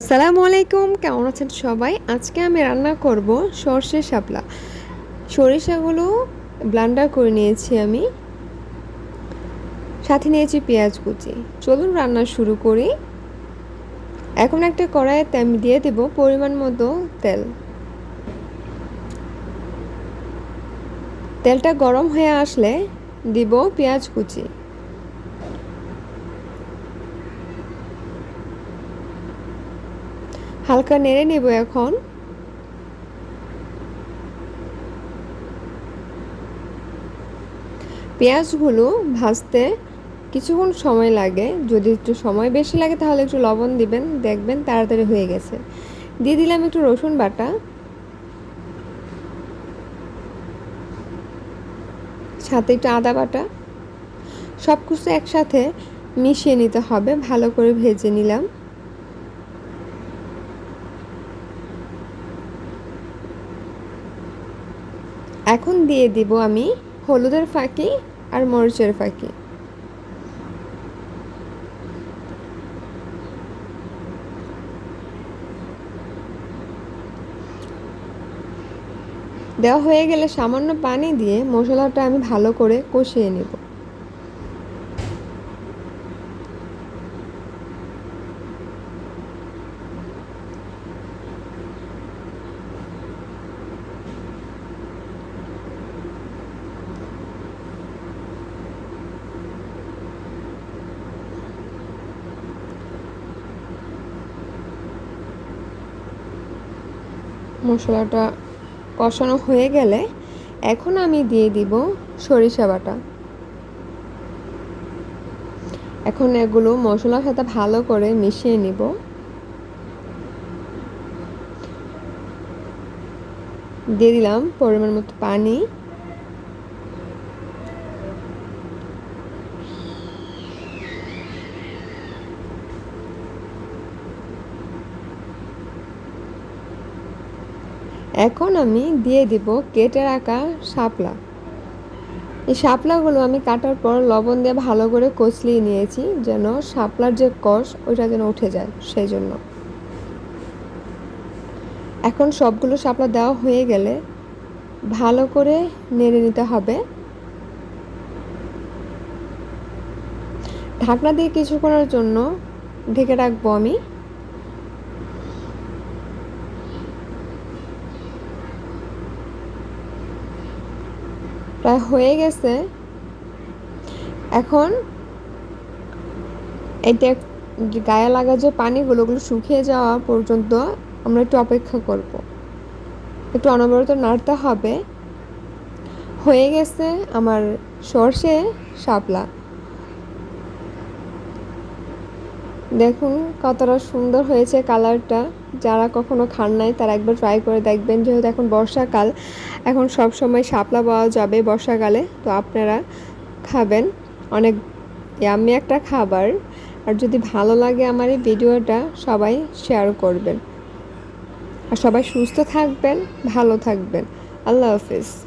সালামু আলাইকুম, কেমন আছেন সবাই? আজকে আমি রান্না করব সর্ষে শাপলা। সরিষাগুলো ব্লান্ডার করে নিয়েছি আমি। সাথে নিয়েছি পেঁয়াজ কুচি। চলুন রান্না শুরু করি। এখন একটা কড়াইতে আমি দিয়ে দেব পরিমাণ মতো তেল। তেলটা গরম হয়ে আসলে দিব পেঁয়াজ কুচি। হালকা নেড়ে নেব এখন। পেঁয়াজগুলো ভাজতে কিছুক্ষণ সময় লাগে। যদি একটু সময় বেশি লাগে তাহলে একটু লবণ দিবেন, দেখবেন তাড়াতাড়ি হয়ে গেছে। দিয়ে দিলাম একটু রসুন বাটা। সাথে একটু আদা বাটা। সব কিছু একসাথে মিশিয়ে নিতে হবে, ভালো করে ভেজে নিলাম। এখন দিয়ে দিব আমি হলুদের ফাঁকি আর মরিচের ফাঁকি। দেওয়া হয়ে গেলে সামান্য পানি দিয়ে মশলাটা আমি ভালো করে কষিয়ে নেব। মশলাটা কষানো হয়ে গেলে এখন আমি দিয়ে দিব সরিষা বাটা। এখন এগুলো মশলার সাথে ভালো করে মিশিয়ে নিব। দিয়ে দিলাম পরিমাণ মতো পানি। এখন আমি দিয়ে দিব কেটে রাখা শাপলা। এই শাপলাগুলো আমি কাটার পর লবণ দিয়ে ভালো করে কচলিয়ে নিয়েছি যেন শাপলার যে কষ, ওইটা যেন উঠে যায় সেই জন্য। এখন সবগুলো শাপলা দেওয়া হয়ে গেলে ভালো করে নেড়ে নিতে হবে। ঢাকনা দিয়ে কিছুক্ষণের জন্য ঢেকে রাখব আমি। প্রায় হয়ে গেছে। এখন এটা গায়ে লাগা যে পানিগুলো, ওগুলো শুকিয়ে যাওয়া পর্যন্ত আমরা একটু অপেক্ষা করব। একটু অনবরত নাড়তে হবে। হয়ে গেছে আমার সর্ষে শাপলা। দেখুন কতটা সুন্দর হয়েছে কালারটা। যারা কখনো খান নাই, তারা একবার ট্রাই করে দেখবেন। যেহেতু এখন বর্ষাকাল, এখন সব সময় শাপলা পাওয়া যাবে বর্ষাকালে। তো আপনারা খাবেন। অনেক ইয়াম্মি একটা খাবার। আর যদি ভালো লাগে আমার এই ভিডিওটা, সবাই শেয়ার করবেন। আর সবাই সুস্থ থাকবেন, ভালো থাকবেন। আল্লাহ হাফিজ।